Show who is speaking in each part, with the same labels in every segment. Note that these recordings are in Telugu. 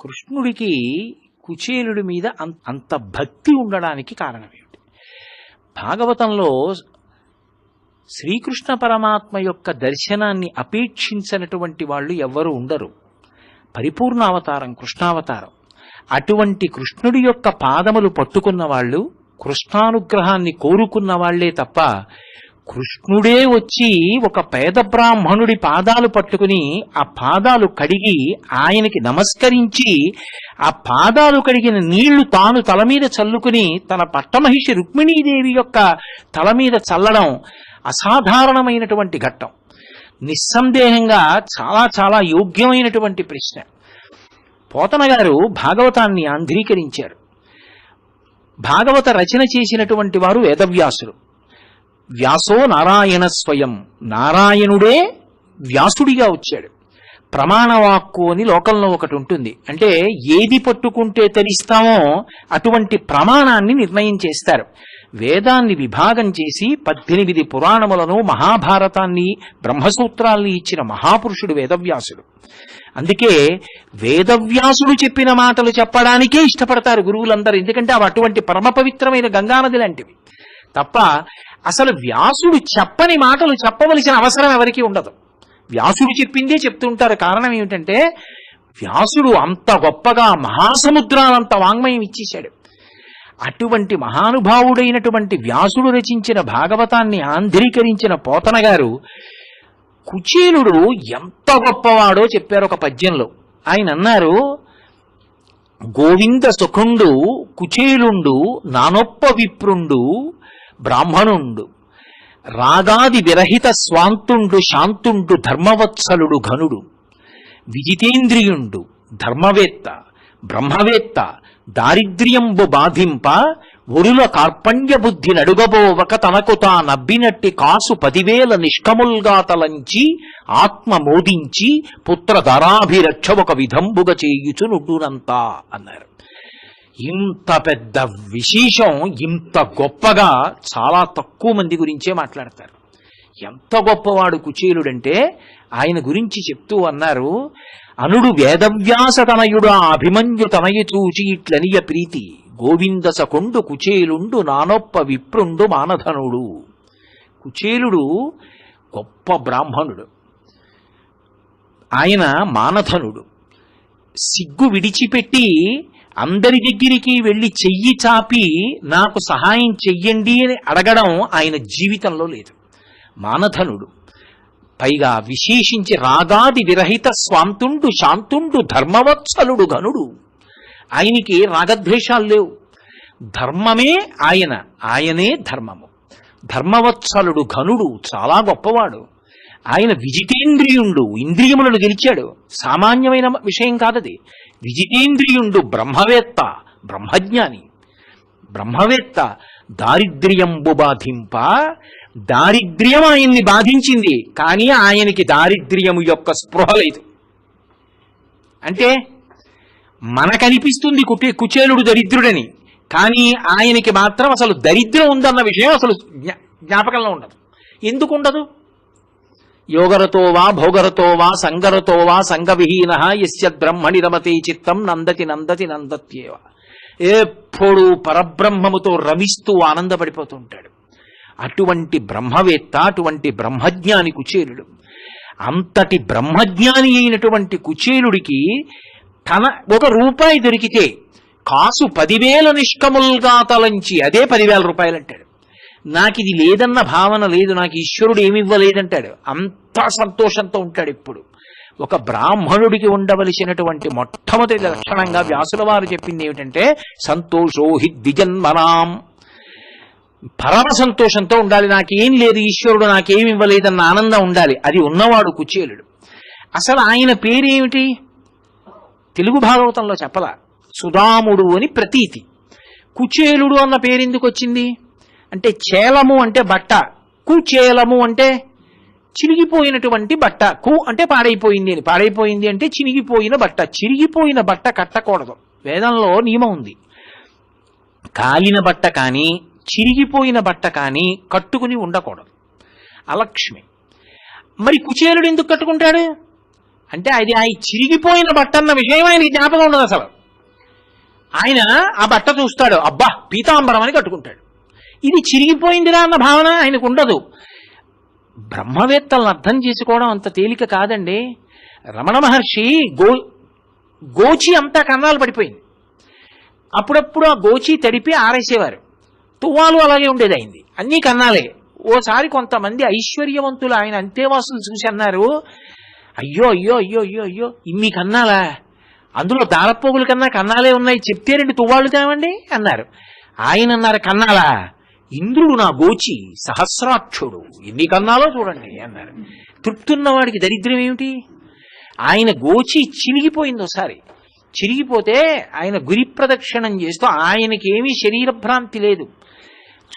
Speaker 1: కృష్ణుడికి కుచేలుడి మీద అంత భక్తి ఉండడానికి కారణం ఏమిటి భాగవతంలో శ్రీకృష్ణ పరమాత్మ యొక్క దర్శనాన్ని అపేక్షించినటువంటి వాళ్ళు ఎవ్వరూ ఉండరు. పరిపూర్ణ అవతారం కృష్ణావతారం. అటువంటి కృష్ణుడి యొక్క పాదములు పట్టుకున్న వాళ్ళు కృష్ణానుగ్రహాన్ని కోరుకున్న వాళ్ళే తప్ప కృష్ణుడే వచ్చి ఒక పేద బ్రాహ్మణుడి పాదాలు పట్టుకుని ఆ పాదాలు కడిగి ఆయనకి నమస్కరించి ఆ పాదాలు కడిగిన నీళ్ళు తాను తల మీద చల్లుకుని తన పట్టమహిషి రుక్మిణీదేవి యొక్క తల మీద చల్లడం అసాధారణమైనటువంటి ఘట్టం. నిస్సందేహంగా చాలా చాలా యోగ్యమైనటువంటి ప్రశ్న. పోతన గారు భాగవతాన్ని ఆంధ్రీకరించారు భాగవత రచన చేసినటువంటి వారు వేదవ్యాసులు. వ్యాసో నారాయణ స్వయం. నారాయణుడే వ్యాసుడిగా వచ్చాడు. ప్రమాణవాక్కు అని లోకంలో ఒకటి ఉంటుంది. అంటే ఏది పట్టుకుంటే తరిస్తామో అటువంటి ప్రమాణాన్ని నిర్ణయం చేస్తారు. వేదాన్ని విభాగం చేసి పద్దెనిమిది పురాణములను మహాభారతాన్ని బ్రహ్మసూత్రాల్ని ఇచ్చిన మహాపురుషుడు వేదవ్యాసుడు. అందుకే వేదవ్యాసుడు చెప్పిన మాటలు చెప్పడానికే ఇష్టపడతారు గురువులందరూ. ఎందుకంటే అవి అటువంటి పరమ పవిత్రమైన గంగానది లాంటివి. తప్ప అసలు వ్యాసుడు చెప్పని మాటలు చెప్పవలసిన అవసరం ఎవరికీ ఉండదు. వ్యాసుడు చెప్పిందే చెప్తుంటారు. కారణం ఏమిటంటే వ్యాసుడు అంత గొప్పగా మహాసముద్రాలంత వాంగ్మయం ఇచ్చేశాడు. అటువంటి మహానుభావుడైనటువంటి వ్యాసుడు రచించిన భాగవతాన్ని ఆంధ్రీకరించిన పోతన గారు కుచేలుడు ఎంత గొప్పవాడో చెప్పారు ఒక పద్యంలో. ఆయన అన్నారు గోవింద సుఖుండు కుచేలుండు నానొప్ప విప్రుండు బ్రాహ్మణుండు. రాగాది విరహిత స్వాంతుండు శాంతుండు ధర్మవత్సలుడు ఘనుడు. విజితేంద్రియుండు ధర్మవేత్త బ్రహ్మవేత్త దారిద్ర్యంబు బాధింప ఒరుల కార్పణ్య బుద్ధి నడుగబోవక తనకు తా నబ్బినట్టి కాసు పదివేల నిష్కముల్గా తలంచి ఆత్మ మోదించి పుత్ర ధరాభిరక్ష ఒక విధంబుగ చేయుచు నుడ్డునంతా అన్నారు. ఇంత పెద్ద విశేషం ఇంత గొప్పగా చాలా తక్కువ మంది గురించే మాట్లాడతారు. ఎంత గొప్పవాడు కుచేలుడంటే ఆయన గురించి చెప్తూ అన్నారు అనుడు వేదవ్యాస తనయుడు ఆ అభిమన్యు తనయ చూచి ఇట్లనియ ప్రీతి గోవింద సకొండు కుచేలుండు నానొప్ప విప్రుండు మానధనుడు. కుచేలుడు గొప్ప బ్రాహ్మణుడు. ఆయన మానధనుడు. సిగ్గు విడిచిపెట్టి అందరి దగ్గరికి వెళ్ళి చెయ్యి చాపి నాకు సహాయం చెయ్యండి అని అడగడం ఆయన జీవితంలో లేదు. మానధనుడు. పైగా విశేషించి రాగాది విరహిత స్వాంతుండు శాంతుండు ధర్మవత్సలుడు ఘనుడు ఆయనకి రాగద్వేషాలు లేవు. ధర్మమే ఆయన ఆయనే ధర్మము. ధర్మవత్సలుడు ఘనుడు చాలా గొప్పవాడు. ఆయన విజితేంద్రియుండు ఇంద్రియములను గెలిచాడు. సామాన్యమైన విషయం కాదది. విజితేంద్రియుండు బ్రహ్మవేత్త బ్రహ్మజ్ఞాని. బ్రహ్మవేత్త దారిద్ర్యంబు బాధింప దారిద్ర్యం ఆయన్ని బాధించింది కానీ ఆయనకి దారిద్ర్యము యొక్క స్పృహ లేదు. అంటే మనకనిపిస్తుంది కుటే కుచేలుడు దరిద్రుడని కానీ ఆయనకి మాత్రం అసలు దరిద్రం ఉందన్న విషయం అసలు జ్ఞా- జ్ఞాపకంలో ఉండదు. ఎందుకు ఉండదు యోగరతో వా భోగరతో వా సంగరతో వా సంగవిహీన యస్య బ్రహ్మణి రమతే చిత్తం నందతి నందతి నందత్యేవ. ఎప్పుడు పరబ్రహ్మముతో రమిస్తూ ఆనందపడిపోతూ ఉంటాడు అటువంటి బ్రహ్మవేత్త అటువంటి బ్రహ్మజ్ఞాని కుచేలుడు. అంతటి బ్రహ్మజ్ఞాని అయినటువంటి కుచేలుడికి తన ఒక రూపాయి దొరికితే కాసు పదివేల నిష్కముల్గా తలంచి అదే పదివేల రూపాయలు అంటాడు నాకు ఇది లేదన్న భావన లేదు నాకు ఈశ్వరుడు ఏమి ఇవ్వలేదంటాడు అంత సంతోషంతో ఉంటాడు ఇప్పుడు. ఒక బ్రాహ్మణుడికి ఉండవలసినటువంటి మొట్టమొదటి లక్షణంగా వ్యాసుల వారు చెప్పింది ఏమిటంటే సంతోషో హి ద్విజన్మనాం. పరమ సంతోషంతో ఉండాలి నాకేం లేదు ఈశ్వరుడు నాకేమి ఇవ్వలేదన్న ఆనందం ఉండాలి. అది ఉన్నవాడు కుచేలుడు. అసలు ఆయన పేరేమిటి? తెలుగు భాగవతంలో చెప్పలా సుధాముడు అని ప్రతీతి. కుచేలుడు అన్న పేరెందుకు వచ్చింది అంటే చేలము అంటే బట్ట. కుచేలము అంటే చిరిగిపోయినటువంటి బట్ట. కు అంటే పాడైపోయింది అని. పాడైపోయింది అంటే చినిగిపోయిన బట్ట. చిరిగిపోయిన బట్ట కట్టకూడదు. వేదంలో నియమం ఉంది. కాలిన బట్ట కానీ చిరిగిపోయిన బట్ట కానీ కట్టుకుని ఉండకూడదు. అలక్ష్మి. మరి కుచేలుడు ఎందుకు కట్టుకుంటాడు? అంటే అది ఆయన చిరిగిపోయిన బట్ట అన్న విషయం ఆయనకి జ్ఞాపకం ఉండదు అసలు. ఆయన ఆ బట్ట చూస్తాడు. అబ్బా పీతాంబరం అని కట్టుకుంటాడు. ఇది చిరిగిపోయిందిరా అన్న భావన ఆయనకు ఉండదు బ్రహ్మవేత్తలను అర్థం చేసుకోవడం అంత తేలిక కాదండి. రమణ మహర్షి గో గోచి అంతా కన్నాలు పడిపోయింది. అప్పుడప్పుడు ఆ గోచి తడిపి ఆరేసేవారు. తువ్వాలు అలాగే ఉండేది అయింది అన్నీ కన్నాలే. ఓసారి కొంతమంది ఐశ్వర్యవంతులు ఆయన అంతేవాసులు చూసి అన్నారు అయ్యో అయ్యో అయ్యో అయ్యో అయ్యో ఇన్ని కన్నాలా? అందులో దారపోగుల కన్నా కన్నాలే ఉన్నాయి. చెప్తే రెండు తువ్వాళ్ళు తేవండి అన్నారు. ఆయన అన్నారు కన్నాలా? ఇంద్రుడు నా గోచి సహస్రాక్షుడు. ఎన్ని కన్నాలో చూడండి అన్నారు. తృప్తున్నవాడికి దరిద్రం ఏమిటి? ఆయన గోచి చినిగిపోయింది ఒకసారి. చిరిగిపోతే ఆయన గురి ప్రదక్షిణం చేస్తూ ఆయనకేమీ శరీర భ్రాంతి లేదు.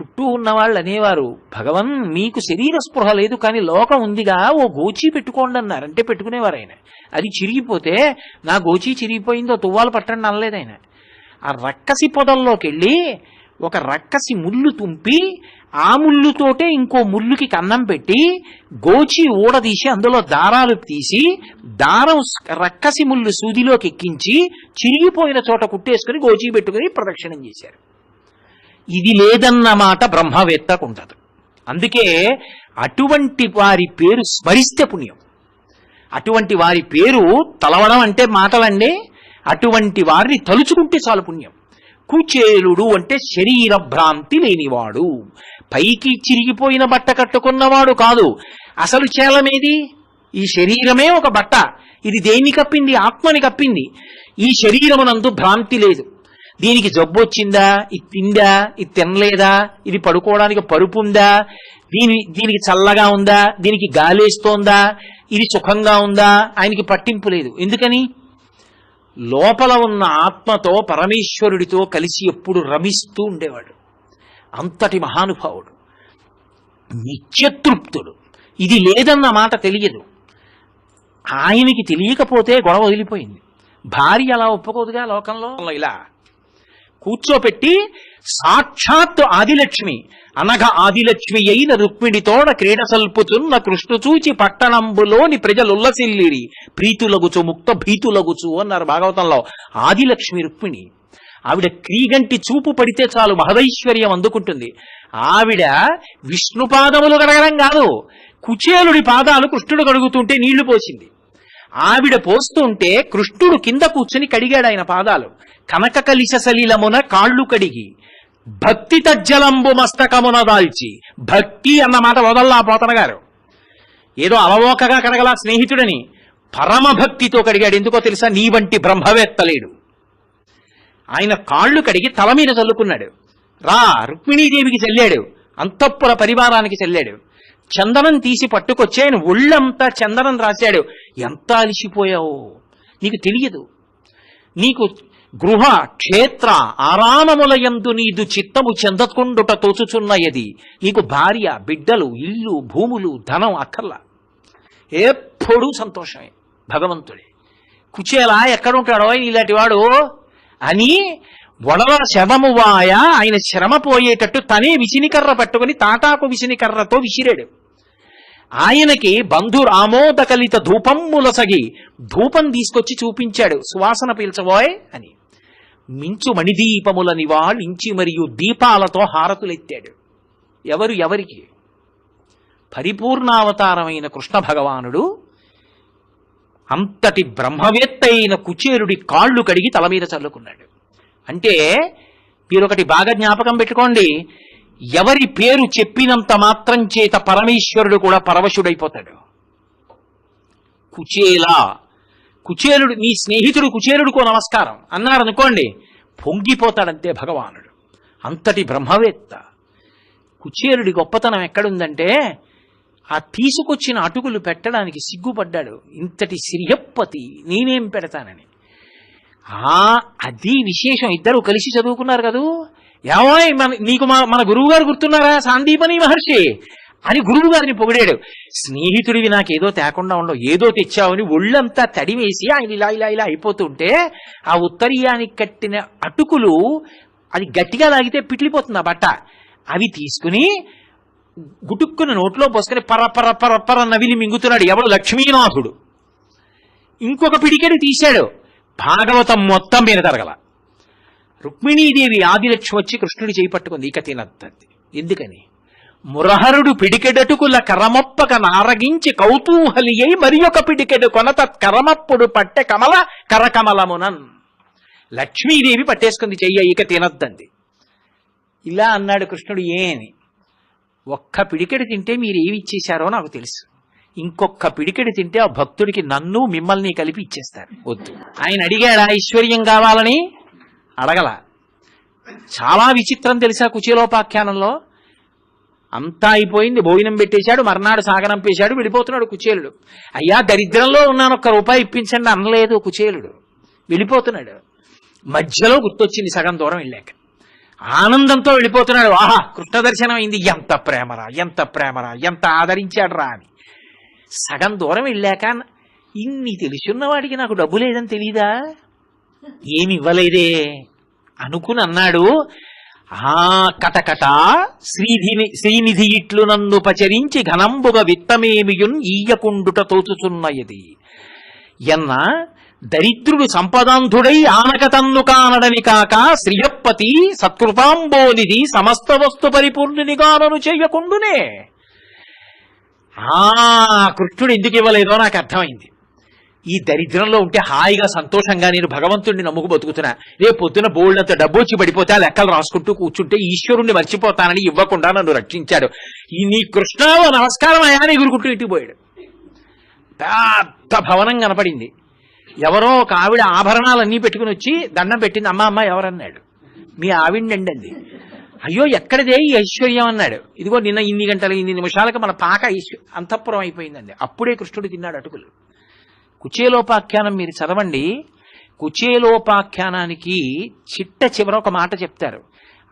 Speaker 1: చుట్టూ ఉన్నవాళ్ళు అనేవారు భగవన్ మీకు శరీర స్పృహ లేదు కానీ లోకం ఉందిగా ఓ గోచి పెట్టుకోండి అన్నారు. అంటే పెట్టుకునేవారు ఆయన. అది చిరిగిపోతే నా గోచి చిరిగిపోయిందో తువ్వాలు పట్టండి అనలేదు ఆయన. ఆ రక్కసి పొదల్లోకి వెళ్ళి ఒక రక్కసి ముళ్ళు తుంపి ఆ ముళ్ళుతోటే ఇంకో ముళ్ళుకి కన్నం పెట్టి గోచి ఊడదీసి అందులో దారాలు తీసి దారం రక్కసి ముళ్ళు సూదిలోకి ఎక్కించి చిరిగిపోయిన చోట కుట్టేసుకుని గోచి పెట్టుకుని ప్రదక్షిణం చేశారు. ఇది లేదన్నమాట బ్రహ్మవేత్తకు ఉండదు. అందుకే అటువంటి వారి పేరు స్మరిస్తే పుణ్యం. అటువంటి వారి పేరు తలవడం అంటే మాటలండి అటువంటి వారిని తలుచుకుంటే చాలు పుణ్యం. కుచేలుడు అంటే శరీర భ్రాంతి లేనివాడు. పైకి చిరిగిపోయిన బట్ట కట్టుకున్నవాడు కాదు. అసలు చేలమేది? ఈ శరీరమే ఒక బట్ట. ఇది దేన్ని కప్పింది? ఆత్మని కప్పింది. ఈ శరీరమునందు భ్రాంతి లేదు. దీనికి జబ్బు వచ్చిందా? ఇది తిందా? ఇది తినలేదా? ఇది పడుకోవడానికి పరుపు ఉందా? దీని దీనికి చల్లగా ఉందా? దీనికి గాలేస్తోందా ఇది సుఖంగా ఉందా? ఆయనకి పట్టింపు లేదు. ఎందుకని? లోపల ఉన్న ఆత్మతో పరమేశ్వరుడితో కలిసి ఎప్పుడు రమిస్తూ ఉండేవాడు. అంతటి మహానుభావుడు. నిత్యతృప్తుడు. ఇది లేదన్న మాట తెలియదు. ఆయనకి తెలియకపోతే గొడవ వదిలిపోయింది. భార్య అలా ఒప్పుకోదుగా లోకంలో? ఇలా కూర్చోపెట్టి సాక్షాత్ ఆదిలక్ష్మి అనగా ఆదిలక్ష్మి అయిన రుక్మిణితోడ క్రీడ సల్పుచున్న కృష్ణు చూచి పట్టణంబులోని ప్రజలుల్లసిల్లిరి ప్రీతులగుచు ముక్త భీతులగుచు అన్నారు భాగవతంలో ఆదిలక్ష్మి రుక్మిణి. ఆవిడ క్రీగంటి చూపు పడితే చాలు మహదైశ్వర్యం అందుకుంటుంది. ఆవిడ విష్ణు పాదములు కడగడం కాదు కుచేలుడి పాదాలు కృష్ణుడు కడుగుతుంటే నీళ్ళు పోసింది. ఆవిడ పోస్తుంటే కృష్ణుడు కింద కూర్చుని కడిగాడు ఆయన పాదాలు. కనక కలిశ సలీలమున కాళ్ళు కడిగి భక్తి తజ్జలంబు మస్తకమున దాల్చి భక్తి అన్న మాట వదల్లా పోతన గారు. ఏదో అలవోకగా కడగల స్నేహితుడని పరమభక్తితో కడిగాడు. ఎందుకో తెలుసా? నీ వంటి బ్రహ్మవేత్తలేడు ఆయన కాళ్ళు కడిగి తల మీద చల్లుకున్నాడు. రా రుక్మిణీదేవికి చెల్లాడు. అంతఃపుర పరివారానికి చెల్లాడు. చందనం తీసి పట్టుకొచ్చి ఆయన ఒళ్ళంతా చందనం రాశాడు. ఎంత అలిసిపోయావు? నీకు తెలియదు. నీకు గృహ క్షేత్ర ఆరామములయందు నీదు చిత్తము చెందకుండుట తోచుచున్నయది. నీకు భార్య బిడ్డలు ఇల్లు భూములు ధనం అక్కర్లా. ఎప్పుడూ సంతోషమే భగవంతుడే. కుచేలా ఎక్కడుంటాడో ఇలాంటి వాడు అని వడల శవము వాయ ఆయన శ్రమ పోయేటట్టు తనే విసినికర్ర పట్టుకుని తాటాకు విసినికర్రతో విసిరాడు. ఆయనకి బంధు రామోదకలిత ధూపమ్ములసగి ధూపం తీసుకొచ్చి చూపించాడు. సువాసన పీల్చబోయ్ అని. మించు మణిదీపముల నివాళించి మరియు దీపాలతో హారతులెత్తాడు. ఎవరు ఎవరికి? పరిపూర్ణావతారమైన కృష్ణ భగవానుడు అంతటి బ్రహ్మవేత్త అయిన కుచేరుడి కాళ్ళు కడిగి తల మీద చల్లుకున్నాడు. అంటే మీరొకటి బాగా జ్ఞాపకం పెట్టుకోండి. ఎవరి పేరు చెప్పినంత మాత్రం చేత పరమేశ్వరుడు కూడా పరవశుడైపోతాడు. కుచేలా. కుచేలుడు నీ స్నేహితుడు కుచేలుడుకో నమస్కారం. అన్నారనుకోండి పొంగిపోతాడంతే భగవానుడు. అంతటి బ్రహ్మవేత్త. కుచేలుడి గొప్పతనం ఎక్కడుందంటే ఆ తీసుకొచ్చిన అటుకులు పెట్టడానికి సిగ్గుపడ్డాడు. ఇంతటి సిరియప్పతి నేనేం పెడతానని. అది విశేషం. ఇద్దరు కలిసి చదువుకున్నారు కదూ? ఏమోయ్ మన నీకు మా మన గురువు గారు గుర్తున్నారా? సాందీపని మహర్షి. అని గురువు గారిని పొగిడాడు. స్నేహితుడివి నాకేదో తేకుండా ఉండవు. ఏదో తెచ్చావని ఒళ్ళంతా తడివేసి ఆయన ఇలా ఇలా ఇలా అయిపోతుంటే ఆ ఉత్తరీయానికి కట్టిన అటుకులు అది గట్టిగా లాగితే పిట్లిపోతుంది ఆ బట్ట. అవి తీసుకుని గుటుక్కున నోట్లో పోసుకొని పర పరపర నవిలి మింగుతున్నాడు ఎవడు? లక్ష్మీనాథుడు. ఇంకొక పిడికెడు తీశాడు. భాగవతం మొత్తం మీద తరగల రుక్మిణీదేవి ఆదిలక్ష్మి వచ్చి కృష్ణుడి చేయి పట్టుకుంది. ఇక తినద్దంది. ఎందుకని? మురహరుడు పిడికెడటుకుల కరమప్పక నారగించి కౌతూహలి అయి మరి ఒక పిడికెడు కొనత కరమప్పుడు పట్టె కమల కరకమలమునన్. లక్ష్మీదేవి పట్టేసుకుంది చెయ్య ఇక తినద్దంది. ఇలా అన్నాడు కృష్ణుడు ఏ అని ఒక్క పిడికెడు తింటే మీరు ఏమి ఇచ్చేశారో నాకు తెలుసు. ఇంకొక పిడికెడు తింటే ఆ భక్తుడికి నన్ను మిమ్మల్ని కలిపి ఇచ్చేస్తారు. వద్దు. ఆయన అడిగాడా ఐశ్వర్యం కావాలని? అడగల. చాలా విచిత్రం తెలుసా కుచేలోపాఖ్యానంలో? అంతా అయిపోయింది భోజనం పెట్టేశాడు మర్నాడు సాగనంపేశాడు వెళ్ళిపోతున్నాడు కుచేలుడు. అయ్యా దరిద్రంలో ఉన్నాను ఒక్క రూపాయి ఇప్పించండి అనలేదు కుచేలుడు. వెళ్ళిపోతున్నాడు. మధ్యలో గుర్తొచ్చింది సగం దూరం వెళ్ళాక. ఆనందంతో వెళ్ళిపోతున్నాడు. ఆహా కృష్ణ దర్శనం అయింది ఎంత ప్రేమరా ఎంత ప్రేమరా ఎంత ఆదరించాడురా అని. సగం దూరం వెళ్ళాక ఇన్ని తెలుసున్న వాడికి నాకు డబ్బు లేదని తెలీదా? ఏమి ఇవ్వలేదే అనుకుని అన్నాడు. ఆ కటకట శ్రీధిని శ్రీనిధి ఇట్లు నన్ను పచరించి ఘనంబుగ విత్తమేమియున్ ఈయకుండుట తోచుచున్నయది. ఎన్న దరిద్రుడు సంపదాంధుడై ఆనక తన్ను కానడని కాక శ్రీయప్పతి సత్కృతాంబోనిది సమస్త వస్తు పరిపూర్ణునిగానను చేయకుండునే. ఆ కృష్ణుడు ఎందుకు ఇవ్వలేదో నాకు అర్థమైంది. ఈ దరిద్రంలో ఉంటే హాయిగా సంతోషంగా నేను భగవంతుడిని నమ్ముకు బతుకుతున్నా. రేపు పొద్దున బోల్డంత డబ్బు వచ్చి పడిపోతే ఆ లెక్కలు రాసుకుంటూ కూర్చుంటే ఈశ్వరుణ్ణి మర్చిపోతానని ఇవ్వకుండా నన్ను రక్షించాడు. ఈ నీ కృష్ణ నమస్కారం అయ్యా అని ఎగురుకుంటూ ఇటు పోయాడు. పెద్ద భవనం కనపడింది. ఎవరో ఒక ఆవిడ ఆభరణాలన్నీ పెట్టుకుని వచ్చి దండం పెట్టింది అమ్మ అమ్మ ఎవరన్నాడు? మీ ఆవిడండి అంది. అయ్యో ఎక్కడిదే ఈ ఐశ్వర్యం అన్నాడు. ఇదిగో నిన్న ఇన్ని గంటలు ఇన్ని నిమిషాలకు మన పాక అంతఃపురం అయిపోయిందండి. అప్పుడే కృష్ణుడు తిన్నాడు అటుకులు. కుచేలోపాఖ్యానం మీరు చదవండి. కుచేలోపాఖ్యానానికి చిట్ట చివర ఒక మాట చెప్తారు.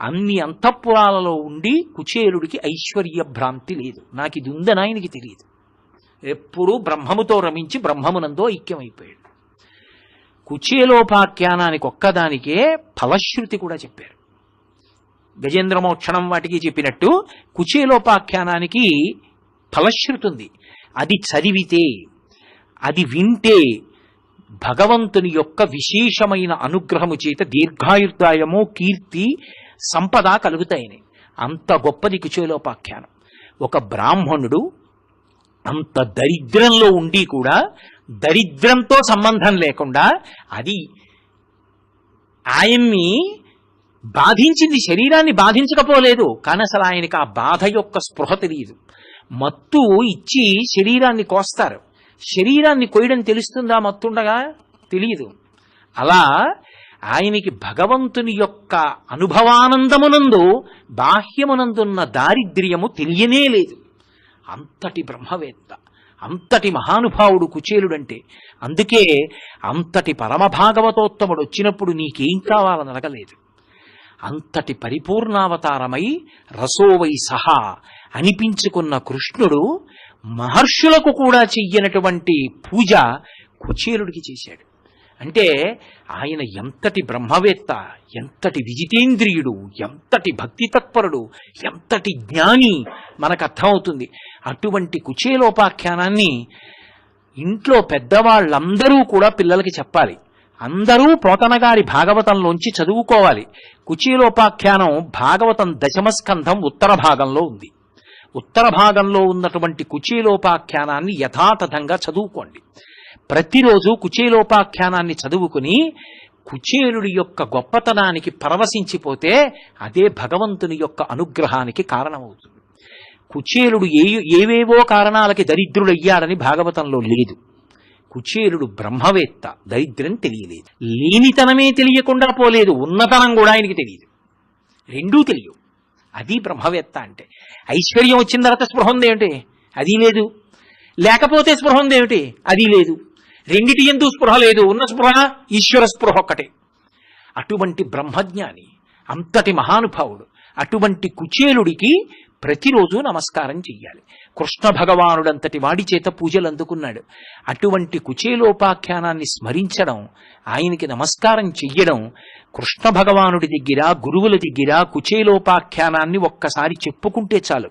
Speaker 1: అన్ని అంతఃపురాలలో ఉండి కుచేలుడికి ఐశ్వర్య భ్రాంతి లేదు. నాకు ఇది ఉందని ఆయనకి తెలియదు. ఎప్పుడూ బ్రహ్మముతో రమించి బ్రహ్మమునందో ఐక్యమైపోయాడు. కుచేలోపాఖ్యానానికి ఒక్కదానికే ఫలశ్రుతి కూడా చెప్పారు. గజేంద్రమోక్షణం వాటికి చెప్పినట్టు కుచేలోపాఖ్యానానికి ఫలశ్రుతుంది అది చదివితే అది వింటే భగవంతుని యొక్క విశేషమైన అనుగ్రహము చేత దీర్ఘాయుర్దాయము కీర్తి సంపద కలుగుతాయని అంత గొప్పది కుచేలోపాఖ్యానం. ఒక బ్రాహ్మణుడు అంత దరిద్రంలో ఉండి కూడా దరిద్రంతో సంబంధం లేకుండా అది ఆయన్ని బాధించింది శరీరాన్ని బాధించకపోలేదు. కానీ అసలు ఆయనకి ఆ బాధ యొక్క స్పృహ తెలియదు. మత్తు ఇచ్చి శరీరాన్ని కోస్తారు. శరీరాన్ని కొయ్యడం తెలుస్తుందా మత్తుండగా? తెలియదు అలా ఆయనకి భగవంతుని యొక్క అనుభవానందమునందు బాహ్యమునందున్న దారిద్ర్యము తెలియనే లేదు. అంతటి బ్రహ్మవేత్త అంతటి మహానుభావుడు కుచేలుడంటే అందుకే అంతటి పరమభాగవతోత్తముడు వచ్చినప్పుడు నీకేం కావాలని అడగలేదు అంతటి పరిపూర్ణావతారమై రసోవై సహా అనిపించుకున్న కృష్ణుడు మహర్షులకు కూడా చెయ్యనటువంటి పూజ కుచేలుడికి చేశాడు. అంటే ఆయన ఎంతటి బ్రహ్మవేత్త ఎంతటి విజితేంద్రియుడు ఎంతటి భక్తి తత్పరుడు ఎంతటి జ్ఞాని మనకు అర్థమవుతుంది. అటువంటి కుచేలోపాఖ్యానాన్ని ఇంట్లో పెద్దవాళ్ళందరూ కూడా పిల్లలకి చెప్పాలి. అందరూ పోతనగారి భాగవతంలోంచి చదువుకోవాలి. కుచీలోపాఖ్యానం భాగవతం దశమస్కంధం ఉత్తర భాగంలో ఉంది. ఉత్తర భాగంలో ఉన్నటువంటి కుచీలోపాఖ్యానాన్ని యథాతథంగా చదువుకోండి. ప్రతిరోజు కుచేలోపాఖ్యానాన్ని చదువుకుని కుచేలుడి యొక్క గొప్పతనానికి పరవశించిపోతే అదే భగవంతుని యొక్క అనుగ్రహానికి కారణమవుతుంది. కుచేలుడు ఏ ఏవేవో కారణాలకి దరిద్రుడయ్యాడని భాగవతంలో లేదు. కుచేలుడు బ్రహ్మవేత్త. దరిద్రం తెలియలేదు. లేనితనమే తెలియకుండా పోలేదు. ఉన్నతనం కూడా ఆయనకి తెలియదు. రెండూ తెలియవు. అది బ్రహ్మవేత్త అంటే. ఐశ్వర్యం వచ్చిన తర్వాత స్పృహ ఉంది అది లేదు. లేకపోతే స్పృహ ఉంది అది లేదు. రెండిటి ఎందు స్పృహ లేదు. ఉన్న స్పృహ ఈశ్వర స్పృహ ఒక్కటే. అటువంటి బ్రహ్మజ్ఞాని అంతటి మహానుభావుడు అటువంటి కుచేలుడికి ప్రతిరోజు నమస్కారం చెయ్యాలి. కృష్ణ భగవానుడంతటి వాడి చేత పూజలు అందుకున్నాడు. అటువంటి కుచేలోపాఖ్యానాన్ని స్మరించడం ఆయనకి నమస్కారం చెయ్యడం కృష్ణ భగవానుడి దగ్గర గురువుల దగ్గర కుచేలోపాఖ్యానాన్ని ఒక్కసారి చెప్పుకుంటే చాలు.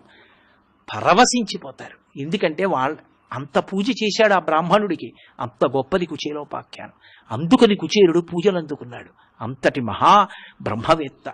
Speaker 1: పరవశించిపోతారు. ఎందుకంటే వాళ్ళ అంత పూజ చేశాడు ఆ బ్రాహ్మణుడికి. అంత గొప్పది కుచేలోపాఖ్యానం. అందుకని కుచేరుడు పూజలు అందుకున్నాడు అంతటి మహా బ్రహ్మవేత్త.